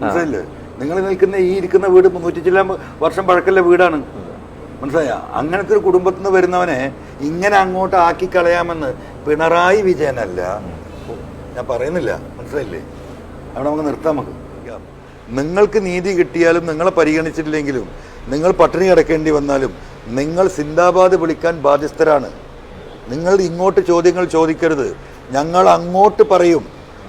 മനസ്സിലായില്ലേ? നിങ്ങൾ നിൽക്കുന്ന ഈ ഇരിക്കുന്ന വീട് മുന്നൂറ്റി ചില വർഷം പഴക്കമുള്ള വീടാണ്. മനസ്സിലായ? അങ്ങനത്തെ ഒരു കുടുംബത്തിൽ നിന്ന് വരുന്നവനെ ഇങ്ങനെ അങ്ങോട്ട് ആക്കി കളയാമെന്ന് പിണറായി വിജയനല്ല. ഞാൻ പറയുന്നില്ല. മനസ്സിലായില്ലേ? അവിടെ നമുക്ക് നിർത്താം നമുക്ക്. നിങ്ങൾക്ക് നീതി കിട്ടിയാലും നിങ്ങളെ പരിഗണിച്ചിട്ടില്ലെങ്കിലും നിങ്ങൾ പട്ടിണി കിടക്കേണ്ടി വന്നാലും നിങ്ങൾ സിന്ദാബാദ് വിളിക്കാൻ ബാധ്യസ്ഥരാണ്. നിങ്ങൾ ഇങ്ങോട്ട് ചോദ്യങ്ങൾ ചോദിക്കരുത്. ഞങ്ങൾ അങ്ങോട്ട് പറയും.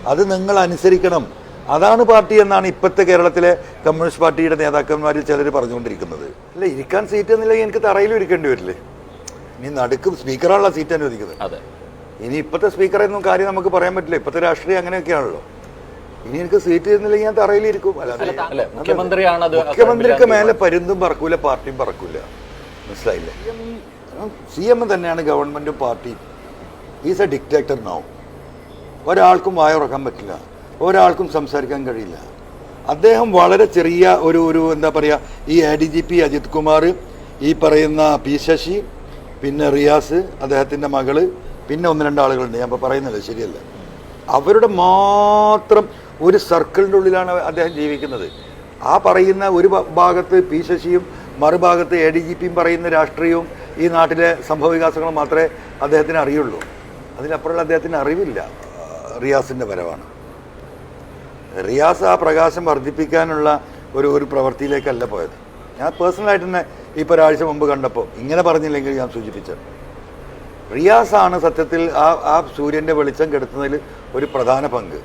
അത് നിങ്ങൾ അനുസരിക്കണം. അതാണ് പാർട്ടി എന്നാണ് ഇപ്പോഴത്തെ കേരളത്തിലെ കമ്മ്യൂണിസ്റ്റ് പാർട്ടിയുടെ നേതാക്കന്മാരിൽ ചിലർ പറഞ്ഞുകൊണ്ടിരിക്കുന്നത്. അല്ല ഇരിക്കാൻ സീറ്റ് എന്നില്ലെങ്കിൽ എനിക്ക് തറയിലും ഇരിക്കേണ്ടി വരില്ലേ? ഇനി നടുക്കും സ്പീക്കറാണല്ലോ സീറ്റ് അനുവദിക്കുന്നത്. അതെ. ഇനി ഇപ്പോഴത്തെ സ്പീക്കറൊന്നും കാര്യം നമുക്ക് പറയാൻ പറ്റില്ല. ഇപ്പോഴത്തെ രാഷ്ട്രീയം അങ്ങനെയൊക്കെയാണല്ലോ. ഇനി എനിക്ക് സീറ്റ് തരുന്നില്ലെങ്കിൽ ഞാൻ തറയിലിരിക്കും അല്ലാതെ അല്ലെ മുഖ്യമന്ത്രിയാണ് അത് മുഖ്യമന്ത്രിക്ക് മേലെ പരുന്തും പറക്കൂല പാർട്ടിയും പറക്കൂല. മനസ്സിലായില്ലേ? സി എം തന്നെയാണ് ഗവൺമെന്റും പാർട്ടിയും. ഈസ് എ ഡിക്റ്റേറ്റർ നൗ ഒരാൾക്കും വായ ഉറക്കാൻ പറ്റില്ല. ഒരാൾക്കും സംസാരിക്കാൻ കഴിയില്ല. അദ്ദേഹം വളരെ ചെറിയ ഒരു ഒരു എന്താ പറയുക ഈ A D G P Ajith Kumar ഈ പറയുന്ന പി ശശി പിന്നെ റിയാസ് അദ്ദേഹത്തിന്റെ മകൾ പിന്നെ ഒന്ന് രണ്ട് ആളുകളുണ്ട്. ഞാൻ ഇപ്പോൾ പറയുന്നില്ല ശരിയല്ല. അവരുടെ മാത്രം ഒരു സർക്കിളിന്റെ ഉള്ളിലാണ് അദ്ദേഹം ജീവിക്കുന്നത്. ആ പറയുന്ന ഒരു ഭാഗത്ത് പി ശശിയും മറുഭാഗത്ത് എ ഡി ജി പിയും പറയുന്ന രാഷ്ട്രീയവും ഈ നാട്ടിലെ സംഭവവികാസങ്ങളും മാത്രമേ അദ്ദേഹത്തിന് അറിയുള്ളൂ. അതിനപ്പുറമുള്ള അദ്ദേഹത്തിന് അറിവില്ല റിയാസിന്റെ വരവാണ്. റിയാസ് ആ പ്രകാശം വർദ്ധിപ്പിക്കാനുള്ള ഒരു ഒരു പ്രവൃത്തിയിലേക്കല്ല പോയത്. ഞാൻ പേഴ്സണലായിട്ട് തന്നെ ഇപ്പോൾ ഒരാഴ്ച മുമ്പ് കണ്ടപ്പോൾ ഇങ്ങനെ പറഞ്ഞില്ലെങ്കിൽ ഞാൻ സൂചിപ്പിച്ചത്. റിയാസാണ് സത്യത്തിൽ ആ ആ സൂര്യന്റെ വെളിച്ചം കെടുത്തുന്നതിൽ ഒരു പ്രധാന പങ്ക്.